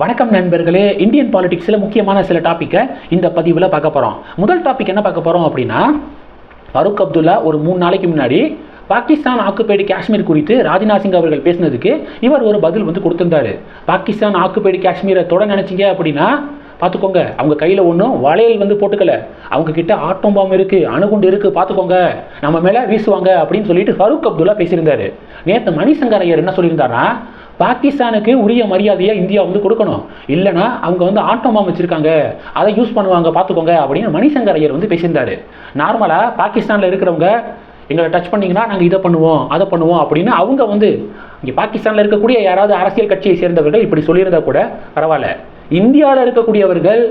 வணக்கம் நண்பர்களே இந்தியன் பாலிடிக்ஸில் முக்கியமான சில டாப்பிக்கை இந்த பதிவில் பார்க்க போகிறோம் முதல் டாபிக் என்ன பார்க்க போகிறோம் அப்படின்னா ஃபருக் அப்துல்லா ஒரு மூணு நாளைக்கு முன்னாடி பாகிஸ்தான் ஆக்குபைடு காஷ்மீர் குறித்து ராஜ்நாத் சிங் அவர்கள் பேசினதுக்கு இவர் ஒரு பதில் வந்து கொடுத்திருந்தாரு. பாகிஸ்தான் ஆக்குபைடு காஷ்மீரை தொட நினச்சிங்க அப்படின்னா பார்த்துக்கோங்க அவங்க கையில் ஒன்றும் வளையல் வந்து போட்டுக்கல. அவங்க கிட்ட ஆட்டம் பாம்பு இருக்குது அணுகுண்டு இருக்குது பார்த்துக்கோங்க. நம்ம மேலே வீசுவாங்க அப்படின்னு சொல்லிட்டு ஃபருக் அப்துல்லா பேசியிருந்தாரு. நேற்று மணிசங்கர் ஐயர் என்ன சொல்லியிருந்தாருன்னா பாகிஸ்தானுக்கு உரிய மரியாதையை இந்தியா வந்து கொடுக்கணும். இல்லைனா அவங்க வந்து ஆட்டோமாம் வச்சுருக்காங்க வச்சிருக்காங்க. அதை யூஸ் பண்ணுவாங்க பார்த்துக்கோங்க அப்படின்னு மணிசங்கர் ஐயர் வந்து பேசியிருந்தாரு. நார்மலாக பாகிஸ்தானில் இருக்கிறவங்க எங்களை டச் பண்ணிங்கன்னா நாங்கள் இதை பண்ணுவோம் அதை பண்ணுவோம் அப்படின்னு அவங்க வந்து இங்கே பாகிஸ்தானில் இருக்கக்கூடிய யாராவது அரசியல் கட்சியை சேர்ந்தவர்கள் இப்படி சொல்லியிருந்தா கூட பரவாயில்ல. இந்தியாவில் இருக்கக்கூடியவர்கள்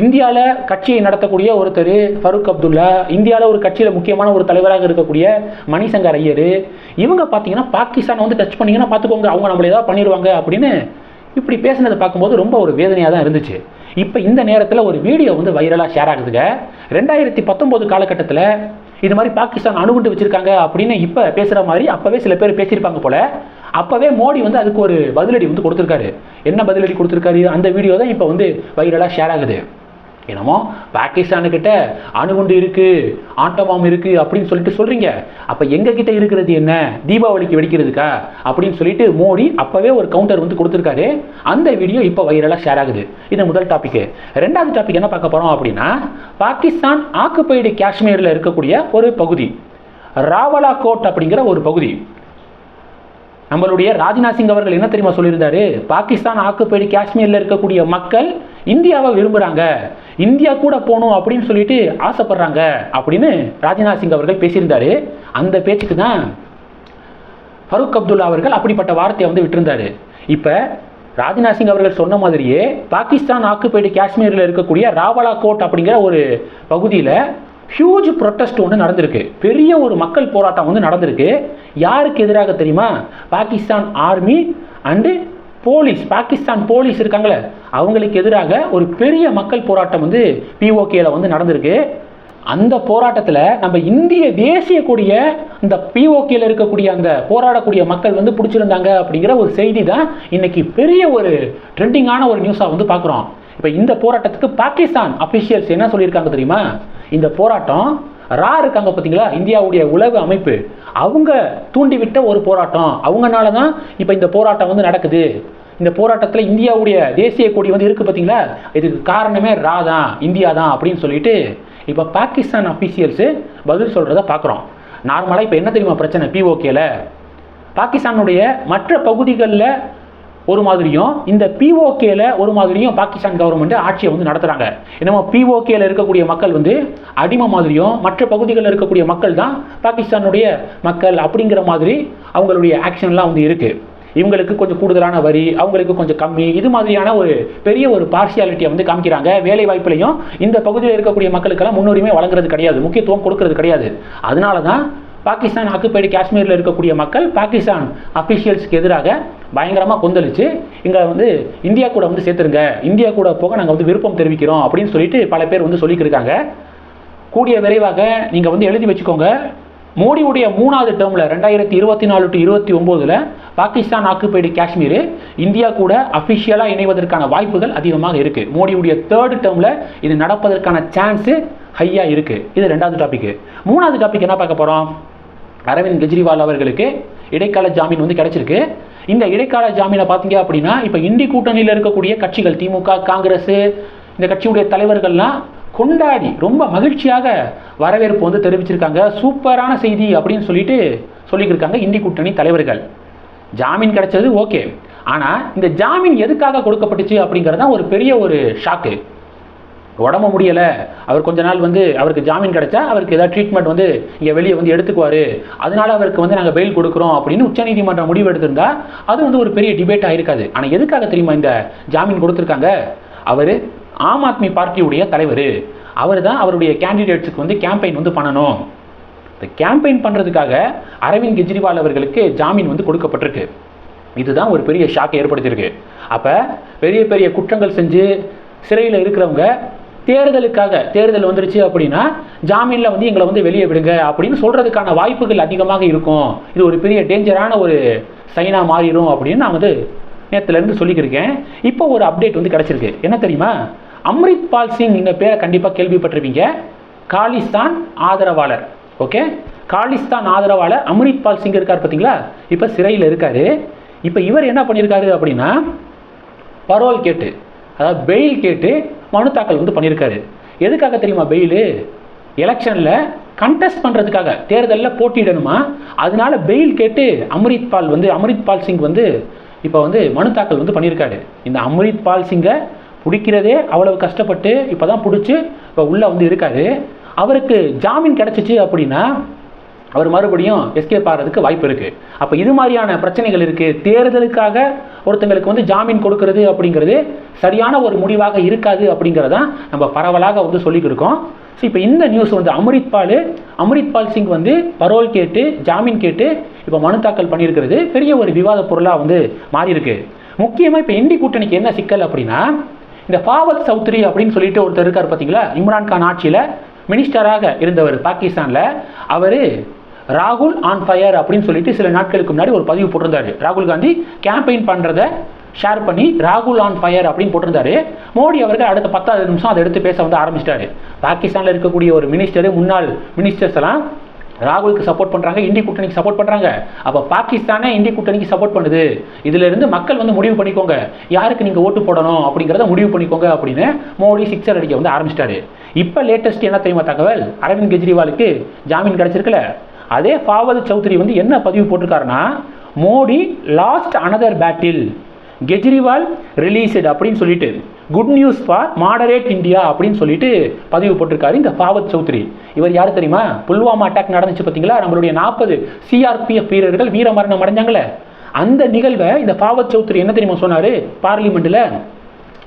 இந்தியாவில் கட்சியை நடத்தக்கூடிய ஒருத்தர் ஃபருக் அப்துல்லா இந்தியாவில் ஒரு கட்சியில் முக்கியமான ஒரு தலைவராக இருக்கக்கூடிய மணிசங்கர் ஐயர் இவங்க பார்த்தீங்கன்னா பாகிஸ்தானை வந்து டச் பண்ணீங்கன்னா பார்த்துக்கோங்க அவங்க நம்மளை ஏதாவது பண்ணிடுவாங்க அப்படின்னு இப்படி பேசினதை பார்க்கும்போது ரொம்ப ஒரு வேதனையாக தான் இருந்துச்சு. இப்போ இந்த நேரத்தில் ஒரு வீடியோ வந்து வைரலாக ஷேர் ஆகுதுங்க. ரெண்டாயிரத்தி பத்தொம்போது காலகட்டத்தில் இது மாதிரி பாகிஸ்தான் அணுகுண்டு வச்சிருக்காங்க அப்படின்னு இப்போ பேசுகிற மாதிரி அப்போவே சில பேர் பேசியிருப்பாங்க போல். அப்போவே மோடி வந்து அதுக்கு ஒரு பதிலடி வந்து கொடுத்துருக்காரு. என்ன பதிலடி கொடுத்துருக்காரு? அந்த வீடியோ தான் இப்போ வந்து வைரலாக ஷேர் ஆகுது. என்னமோ பாகிஸ்தானுக்கிட்ட அணுகுண்டு இருக்குது ஆட்டமாம் இருக்குது அப்படின்னு சொல்லிட்டு சொல்கிறீங்க அப்போ எங்ககிட்ட இருக்கிறது என்ன? தீபாவளிக்கு வெடிக்கிறதுக்கா? அப்படின்னு சொல்லிட்டு மோடி அப்போவே ஒரு கவுண்டர் வந்து கொடுத்துருக்காரு. அந்த வீடியோ இப்போ வைரலாக ஷேர் ஆகுது. இது முதல் டாப்பிக்கு ரெண்டாவது டாபிக் என்ன பார்க்க போகிறோம் அப்படின்னா பாகிஸ்தான் ஆக்குப்பைடு காஷ்மீரில் இருக்கக்கூடிய ஒரு பகுதி ராவலா கோட் அப்படிங்கிற ஒரு பகுதி. நம்மளுடைய ராஜ்நாத் சிங் அவர்கள் என்ன தெரியுமா சொல்லியிருந்தாரு? பாகிஸ்தான் ஆக்குப்பேடி காஷ்மீரில் இருக்கக்கூடிய மக்கள் இந்தியாவை விரும்புகிறாங்க இந்தியா கூட போகணும் அப்படின்னு சொல்லிட்டு ஆசைப்படுறாங்க அப்படின்னு ராஜ்நாத் சிங் அவர்கள் பேசியிருந்தாரு. அந்த பேச்சுக்கு தான் ஃபருக் அப்துல்லா அவர்கள் அப்படிப்பட்ட வார்த்தையை வந்து விட்டிருந்தாரு. இப்போ ராஜ்நாத் சிங் அவர்கள் சொன்ன மாதிரியே பாகிஸ்தான் ஆக்குப்பைடு காஷ்மீரில் இருக்கக்கூடிய ராவலா கோட் அப்படிங்கிற ஒரு பகுதியில் ஹியூஜ் ப்ரொட்டஸ்ட் ஒன்று நடந்திருக்கு. பெரிய ஒரு மக்கள் போராட்டம் வந்து நடந்திருக்கு. யாருக்கு எதிராக தெரியுமா? Pakistan army and police. Pakistan police இருக்காங்களே அவங்களுக்கு எதிராக ஒரு பெரிய மக்கள் போராட்டம் வந்து பிஓகேல வந்து நடந்திருக்கு. அந்த போராட்டத்தில் நம்ம இந்திய தேசிய கூடிய இந்த பிஓகேல இருக்கக்கூடிய அந்த போராடக்கூடிய மக்கள் வந்து பிடிச்சிருந்தாங்க அப்படிங்கிற ஒரு செய்தி தான் இன்னைக்கு பெரிய ஒரு ட்ரெண்டிங்கான ஒரு நியூஸாக வந்து பார்க்குறோம் இப்போ இந்த போராட்டத்துக்கு பாகிஸ்தான் அஃபிஷியல்ஸ் என்ன சொல்லியிருக்காங்க தெரியுமா? இந்த போராட்டம் ரா இருக்காங்க பார்த்தீங்களா இந்தியாவுடைய உளவு அமைப்பு. அவங்க தூண்டிவிட்ட ஒரு போராட்டம். அவங்கனால தான் இப்போ இந்த போராட்டம் வந்து நடக்குது. இந்த போராட்டத்தில் இந்தியாவுடைய தேசிய கொடி வந்து இருக்குது பார்த்தீங்களா இதுக்கு காரணமே ரா தான் இந்தியா தான் அப்படின்னு சொல்லிட்டு இப்போ பாகிஸ்தான் அஃபீஷியல்ஸு பதில் சொல்கிறத பார்க்குறோம் நார்மலாக இப்போ என்ன தெரியுமா பிரச்சனை? பிஓகேல பாகிஸ்தானுடைய மற்ற பகுதிகளில் ஒரு மாதிரியும் இந்த பிஓகேல ஒரு மாதிரியும் பாகிஸ்தான் கவர்மெண்ட் ஆட்சியை வந்து நடத்துகிறாங்க என்னமோ பிஓகேல இருக்கக்கூடிய மக்கள் வந்து அடிமை மாதிரியும் மற்ற பகுதிகளில் இருக்கக்கூடிய மக்கள் தான் பாகிஸ்தானுடைய மக்கள் அப்படிங்கிற மாதிரி அவங்களுடைய ஆக்ஷன்லாம் வந்து இருக்குது இவங்களுக்கு கொஞ்சம் கூடுதலான வரி அவங்களுக்கு கொஞ்சம் கம்மி இது மாதிரியான ஒரு பெரிய ஒரு பார்சியாலிட்டியை வந்து காமிக்கிறாங்க. வேலை வாய்ப்புலையும் இந்த பகுதியில் இருக்கக்கூடிய மக்களுக்கெல்லாம் முன்னுரிமை வழங்குறது கிடையாது முக்கியத்துவம் கொடுக்கறது கிடையாது. அதனால தான் பாகிஸ்தான் ஆக்குப்பைடு காஷ்மீரில் இருக்கக்கூடிய மக்கள் பாகிஸ்தான் அஃபிஷியல்ஸ்க்கு எதிராக பயங்கரமாக கொந்தளிச்சு இங்கே வந்து இந்தியா கூட வந்து சேர்த்துருங்க இந்தியா கூட போக நாங்கள் வந்து விருப்பம் தெரிவிக்கிறோம் அப்படின்னு சொல்லிட்டு பல பேர் வந்து சொல்லிக்கிருக்காங்க கூடிய விரைவாக நீங்கள் வந்து எழுதி வச்சுக்கோங்க. மோடியுடைய மூணாவது டேர்மில் ரெண்டாயிரத்தி இருபத்தி நாலு டு இருபத்தி ஒம்போதில் பாகிஸ்தான் ஆக்குப்பைடு காஷ்மீர் இந்தியா கூட அஃபிஷியலாக இணைவதற்கான வாய்ப்புகள் அதிகமாக இருக்குது மோடியுடைய தேர்டு டேர்மில் இது நடப்பதற்கான சான்ஸு ஹையாக இருக்குது இது ரெண்டாவது டாபிக் மூணாவது டாபிக் என்ன பார்க்க போகிறோம் அரவிந்த் கெஜ்ரிவால் அவர்களுக்கு இடைக்கால ஜாமீன் வந்து கிடைச்சிருக்கு. இந்த இடைக்கால ஜாமீனை பார்த்தீங்க அப்படின்னா இப்போ இந்தி கூட்டணியில் இருக்கக்கூடிய கட்சிகள் திமுக காங்கிரஸ் இந்த கட்சியுடைய தலைவர்கள்லாம் கொண்டாடி ரொம்ப மகிழ்ச்சியாக வரவேற்பு வந்து தெரிவிச்சிருக்காங்க. சூப்பரான செய்தி அப்படின்னு சொல்லிட்டு சொல்லியிருக்காங்க இந்தி கூட்டணி தலைவர்கள். ஜாமீன் கிடைச்சது ஓகே. ஆனால் இந்த ஜாமீன் எதுக்காக கொடுக்கப்பட்டுச்சு அப்படிங்கிறது தான் ஒரு பெரிய ஒரு ஷாக்கு. உடம்பு முடியலை. அவர் கொஞ்ச நாள் வந்து அவருக்கு ஜாமீன் கிடைச்சா அவருக்கு ஏதாவது ட்ரீட்மெண்ட் வந்து இங்கே வெளியே வந்து எடுத்துக்குவார். அதனால அவருக்கு வந்து நாங்கள் பெயில் கொடுக்குறோம் அப்படின்னு உச்சநீதிமன்றம் முடிவு எடுத்திருந்தா அது வந்து ஒரு பெரிய டிபேட் ஆயிருக்காது. ஆனால் எதுக்காக தெரியுமா இந்த ஜாமீன் கொடுத்துருக்காங்க? அவர் ஆம் ஆத்மி பார்ட்டியுடைய தலைவர். அவர் தான் அவருடைய கேண்டிடேட்ஸுக்கு வந்து கேம்பெயின் வந்து பண்ணணும். இந்த கேம்பெயின் பண்ணுறதுக்காக அரவிந்த் கெஜ்ரிவால் அவர்களுக்கு ஜாமீன் வந்து கொடுக்கப்பட்டிருக்கு. இதுதான் ஒரு பெரிய ஷாக்கை ஏற்படுத்தியிருக்கு. அப்போ பெரிய பெரிய குற்றங்கள் செஞ்சு சிறையில் இருக்கிறவங்க தேர்தலுக்காக தேர்தல் வந்துருச்சு அப்படின்னா ஜாமீனில் வந்து எங்களை வந்து வெளியே விடுங்க அப்படின்னு சொல்கிறதுக்கான வாய்ப்புகள் அதிகமாக இருக்கும். இது ஒரு பெரிய டேஞ்சரான ஒரு சைனாக மாறிடும் அப்படின்னு நான் வந்து நேற்றுலேருந்து சொல்லிக்கிருக்கேன். இப்போ ஒரு அப்டேட் வந்து கிடச்சிருக்கு. என்ன தெரியுமா? அம்ரித் பால் சிங் இந்த பேரை கண்டிப்பாக கேள்விப்பட்டிருப்பீங்க. காலிஸ்தான் ஆதரவாளர். ஓகே? காலிஸ்தான் ஆதரவாளர் அம்ரித் பால் சிங் இருக்கார் பார்த்தீங்களா? இப்போ சிறையில் இருக்கார். இப்போ இவர் என்ன பண்ணியிருக்காரு அப்படின்னா பரோல் கேட்டு அதாவது பெயில் கேட்டு மனு தாக்கல் வந்து பண்ணியிருக்காரு. எதுக்காக தெரியுமா பெயிலு? எலெக்ஷனில் கண்டெஸ்ட் பண்ணுறதுக்காக தேர்தலில் போட்டியிடணுமா? அதனால பெயில் கேட்டு அம்ரித் பால் வந்து அம்ரித் பால் சிங் வந்து இப்போ வந்து மனு தாக்கல் வந்து பண்ணியிருக்காரு. இந்த அம்ரித் பால் சிங்கை பிடிக்கிறதே அவ்வளவு கஷ்டப்பட்டு இப்போ தான் பிடிச்சி இப்போ உள்ளே வந்து இருக்காரு. அவருக்கு ஜாமீன் கிடச்சிச்சு அப்படின்னா அவர் மறுபடியும் எஸ்கேப் ஆகிறதுக்கு வாய்ப்பு இருக்குது அப்போ இது மாதிரியான பிரச்சனைகள் இருக்குது தேர்தலுக்காக ஒருத்தங்களுக்கு வந்து ஜாமீன் கொடுக்கறது அப்படிங்கிறது சரியான ஒரு முடிவாக இருக்காது அப்படிங்கிறதான் நம்ம பரவலாக வந்து சொல்லிக் கொடுக்கோம் ஸோ இப்போ இந்த நியூஸ் வந்து அம்ரித்பால் அம்ரித்பால் சிங் வந்து பரோல் கேட்டு ஜாமீன் கேட்டு இப்போ மனு தாக்கல் பண்ணியிருக்கிறது. பெரிய ஒரு விவாத பொருளாக வந்து மாறியிருக்கு. முக்கியமாக இப்போ இந்தி கூட்டணிக்கு என்ன சிக்கல் அப்படின்னா இந்த ஃபாவத் சௌத்ரி அப்படின்னு சொல்லிட்டு ஒருத்தர் இருக்கார் பார்த்தீங்களா இம்ரான்கான் ஆட்சியில் மினிஸ்டராக இருந்தவர் பாகிஸ்தானில். அவர் ராகுல் ஆன் ஃபயர் அப்படின்னு சொல்லிட்டு சில நாட்களுக்கு முன்னாடி ஒரு பதிவு போட்டிருந்தாரு. ராகுல் காந்தி கேம்பெயின் பண்ணுறத ஷேர் பண்ணி ராகுல் ஆன் ஃபயர் அப்படின்னு போட்டிருந்தாரு. மோடி அவர்கள் அடுத்த பத்தாவது நிமிஷம் அதை எடுத்து பேச வந்து ஆரம்பிச்சிட்டாரு. பாகிஸ்தானில் இருக்கக்கூடிய ஒரு மினிஸ்டர் முன்னாள் மினிஸ்டர்ஸ் எல்லாம் ராகுலுக்கு சப்போர்ட் பண்ணுறாங்க இந்தி கூட்டணிக்கு சப்போர்ட் பண்ணுறாங்க அப்போ பாகிஸ்தானே இந்தி கூட்டணிக்கு சப்போர்ட் பண்ணுது. இதுல இருந்து மக்கள் வந்து முடிவு பண்ணிக்கோங்க. யாருக்கு நீங்கள் ஓட்டு போடணும் அப்படிங்கிறத முடிவு பண்ணிக்கோங்க அப்படின்னு மோடி சிக்ஸர் அடிக்க வந்து ஆரம்பிச்சிட்டாரு. இப்போ லேட்டஸ்ட் என்ன தெரியுமா தகவல்? அரவிந்த் கெஜ்ரிவாலுக்கு ஜாமீன் கிடைச்சிருக்குல்ல? அதே ஃபாவத் சௌத்ரி வந்து என்ன பதிவு போட்டிருக்காருன்னா Modi lost another battle Kejriwal released அப்படின்னு சொல்லிட்டு good news for moderate India அப்படின்னு சொல்லிட்டு பதிவு போட்டிருக்காரு இந்த ஃபாவத் சௌத்ரி. இவர் யார் தெரியுமா? புல்வாமா அட்டாக் நடந்துச்சு பார்த்தீங்களா? நம்மளுடைய நாற்பது சிஆர்பிஎஃப் வீரர்கள் வீரமரணம் அடைஞ்சாங்களே. அந்த நிகழ்வை இந்த ஃபாவத் சௌத்ரி என்ன தெரியுமா சொன்னார்? பார்லிமெண்ட்டில்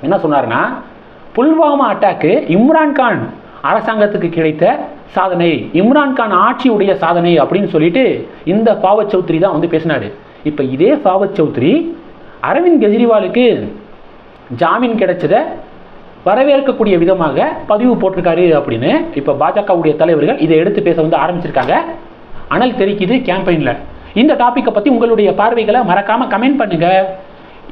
என்ன சொன்னார்னா புல்வாமா அட்டாக்கு இம்ரான்கான் அரசாங்கத்துக்கு கிடைத்த சாதனை இம்ரான்கான் ஆட்சியுடைய சாதனை அப்படின்னு சொல்லிட்டு இந்த ஃபாவத் சௌத்ரி தான் வந்து பேசினாரு. இப்போ இதே ஃபாவத் சௌத்ரி அரவிந்த் கெஜ்ரிவாலுக்கு ஜாமீன் கிடைச்சத வரவேற்கக்கூடிய விதமாக பதிவு போட்டிருக்காரு அப்படின்னு இப்போ பாஜகவுடைய தலைவர்கள் இதை எடுத்து பேச வந்து ஆரம்பிச்சிருக்காங்க. அனல் தெரிக்குது கேம்பெயினில். இந்த டாப்பிக்கை பற்றி உங்களுடைய பார்வைகளை மறக்காமல் கமெண்ட் பண்ணுங்கள்